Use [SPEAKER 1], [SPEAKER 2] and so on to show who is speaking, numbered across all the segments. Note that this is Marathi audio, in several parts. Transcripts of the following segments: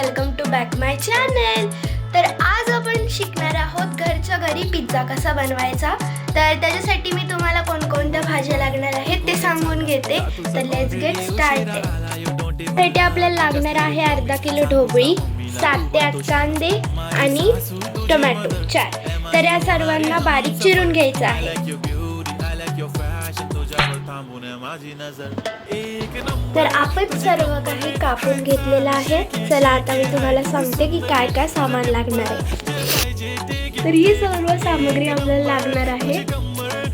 [SPEAKER 1] Welcome to back my channel. तर आज आपण शिकणार आहोत घरच्या घरी पिझ्झा कसा बनवायचा? तर त्याच्यासाठी मी तुम्हाला कोणकोणत्या भाज्या लागणार आहेत ते सांगून घेते. तर लेट्स गेट स्टार्ट त्यासाठी आपल्याला लागणार आहे अर्धा किलो ढोबळी सात ते आठ कांदे आणि टोमॅटो. चार. तर या सर्वांना बारीक चिरून घ्यायचं आहे. तर आपण सर्व काही कापून घेतलेलं आहे. चला आता मी तुम्हाला सांगते की काय काय सामान लागणार आहे. तर ही सर्व सामग्री आपल्याला लागणार आहे.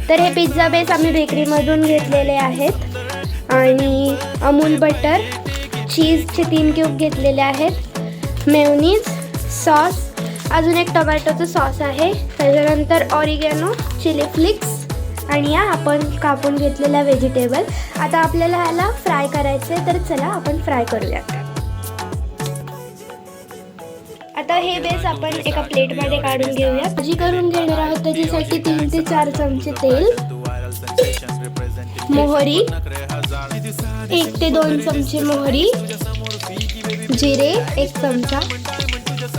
[SPEAKER 1] तर हे पिझ्झा बेस आम्ही बेकरीमधून घेतलेले आहेत. आणि अमूल बटर चीजचे तीन क्यूब घेतलेले आहेत. मेवनीज सॉस अजून एक टोमॅटोचं सॉस आहे. त्याच्यानंतर ऑरिगॅनो चिली फ्लिक्स आणि या आपण कापून घेतलेल्या व्हेजिटेबल आता आपल्याला ह्याला फ्राय करायचं आहे तर चला आपण फ्राय करूयात. आता हे बेस आपण एका प्लेटमध्ये काढून घेऊया भाजी करून घेणार आहोत त्याच्यासाठी तीन ते चार चमचे तेल मोहरी एक ते दोन चमचे मोहरी जिरे एक चमचा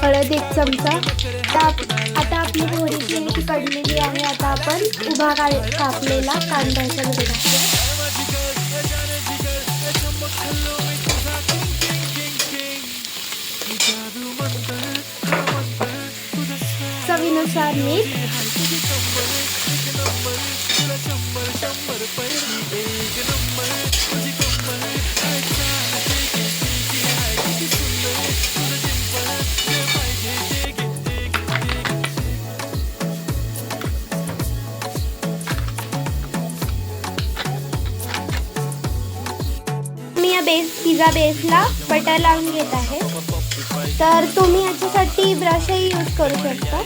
[SPEAKER 1] हळद एक चमचा. आता आता आपली मोहरी जी कडलेली आहे. आता आपण उभा का कापलेला कांदा याच्यामध्ये टाकूया. चवीनुसार मीठ. शंभर शंभर पैर एक नंबर बेस पिझ्झा बेसला बटर लावून घेत आहे. तर तुम्ही याच्यासाठी ब्रशही यूज करू शकता.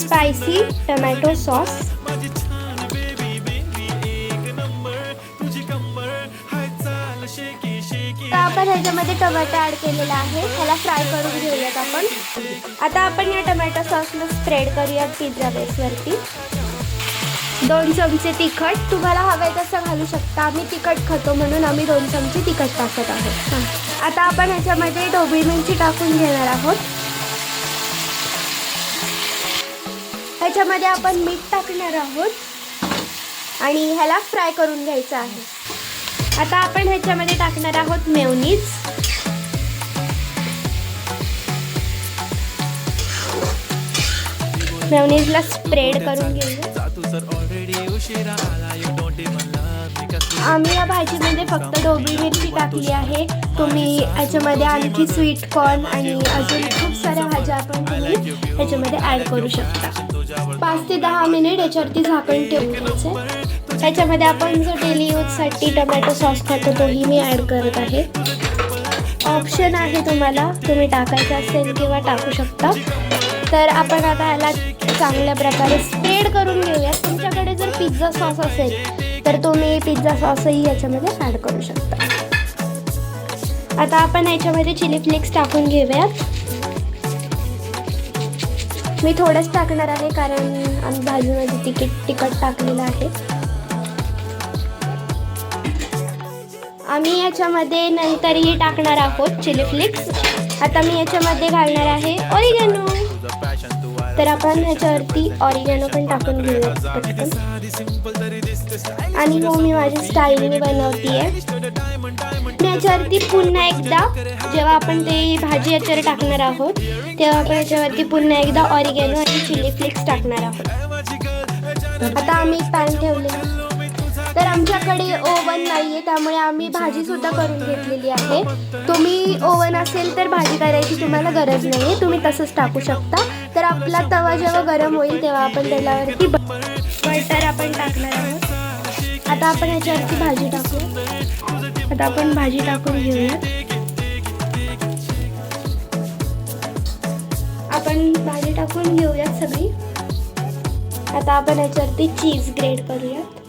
[SPEAKER 1] स्पायसी टोमॅटो सॉस आपण ह्याच्यामध्ये टोमॅटो ॲड केलेला आहे. त्याला फ्राय करून घेऊयात आपण. आता आपण या टोमॅटो सॉसला स्प्रेड करूयात पिझ्झा बेसवरती दोन चमचे तिखट. तुम्हाला हवे तसं घालू शकता. आम्ही तिखट खातो म्हणून आम्ही दोन चमचे तिखट टाकत आहोत. हां. आता आपण ह्याच्यामध्ये ढोबळी मिरची टाकून घेणार आहोत. ह्याच्यामध्ये आपण मीठ टाकणार आहोत. आणि ह्याला फ्राय करून घ्यायचं आहे. आता आपण ह्याच्यामध्ये टाकणार आहोत मेवनीज. मेवनीजला स्प्रेड करून घेऊया. आम्ही या भाजीमध्ये फक्त ढोबळी मिरची टाकली आहे. तुम्ही याच्यामध्ये आणखी स्वीट कॉर्न आणि अजून खूप साऱ्या भाज्या आपण तुम्ही ह्याच्यामध्ये ॲड करू शकता. पाच ते दहा मिनिट याच्यावरती झाकण ठेवून घ्यायचं त्याच्यामध्ये आपण जो डेली यूजसाठी टोमॅटो सॉस खातो तोही मी ॲड करत आहे. ऑप्शन आहे तुम्हाला तुम्ही टाकायचं असेल किंवा टाकू शकता. तर आपण आता ह्याला चांगल्या प्रकारे स्प्रेड करून घेऊया तुमच्याकडे जर पिझ्झा सॉस असेल तर तुम्ही पिझ्झा सॉसही याच्यामध्ये ॲड करू शकता. आता आपण याच्यामध्ये चिली फ्लेक्स टाकून घेऊयात. मी थोडंच टाकणार आहे कारण आम्ही भाजीमध्ये तिकीट तिखट टाकलेलं आहे. आम्ही याच्यामध्ये नंतरही टाकणार आहोत चिली फ्लिक्स. आता मी याच्यामध्ये घालणार आहे ऑरिगॅनो तर आपण ह्याच्यावरती ऑरिगॅनो पण टाकून घेऊया आणि हो मी माझी स्टाईलने बनवते आहे याच्यावरती पुन्हा एकदा जेव्हा आपण ते भाजी याच्यावर टाकणार आहोत तेव्हा आपण याच्यावरती पुन्हा एकदा ऑरिगॅनो आणि चिली फ्लिक्स टाकणार आहोत. आता आम्ही पॅन ठेवले तर आमच्याकडे ओव्हन नाही आहे त्यामुळे आम्ही भाजीसुद्धा करून घेतलेली आहे. तुम्ही ओव्हन असेल तर भाजी करायची तुम्हाला गरज नाही आहे तुम्ही तसंच टाकू शकता. तर आपला तवा जेव्हा गरम होईल तेव्हा आपण त्याच्यावरती बटर आपण टाकणार आहोत. आता आपण याच्यावरती भाजी टाकू आता आपण भाजी टाकून घेऊया. आपण भाजी टाकून घेऊयात सगळी. आता आपण याच्यावरती चीज ग्रेड करूयात.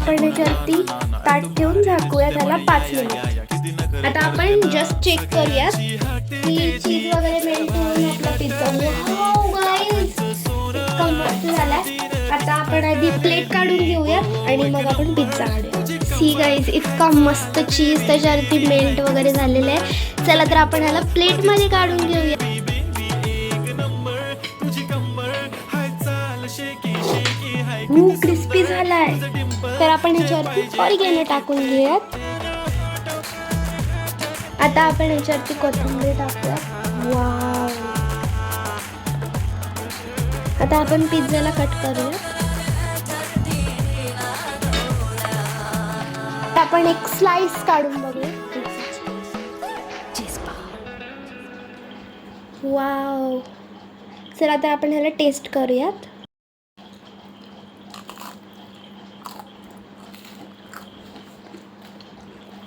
[SPEAKER 1] आपण याच्यावरती ताट ठेवून झाकूया त्याला पाच मिनिट. आता आपण जस्ट चेक करूयात की चीज वगैरे मेल्ट होऊन आपला पिझ्झा इतका मस्त झालाय आता आपण आधी प्लेट काढून घेऊयात आणि मग आपण पिझ्झा काढूया. सी गाईज इतका मस्त चीज त्याच्यावरती मेल्ट वगैरे झालेलं आहे. चला तर आपण ह्याला प्लेटमध्ये काढून घेऊया. खूप क्रिस्पी झालाय. तर आपण ह्याच्यावरती ऑरिगॅनो टाकून घेऊयात. आता आपण ह्याच्यावरती कोथिंबीर टाकूया वाव आता आपण पिझ्झाला कट करूया आपण एक स्लाइस काढून बघूया. वाव चला आता आपण ह्याला टेस्ट करूयात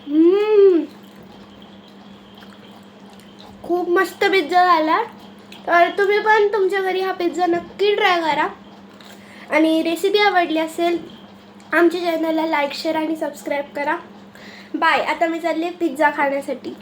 [SPEAKER 1] हम्म. खूप मस्त पिझ्झा झाला तर तुम्ही पण तुमच्या घरी हा पिझ्झा नक्की ट्राय करा. आणि रेसिपी आवडली असेल आमच्या चॅनलला लाईक शेअर आणि सबस्क्राईब करा. बाय आता मी चालले पिझ्झा खाण्यासाठी.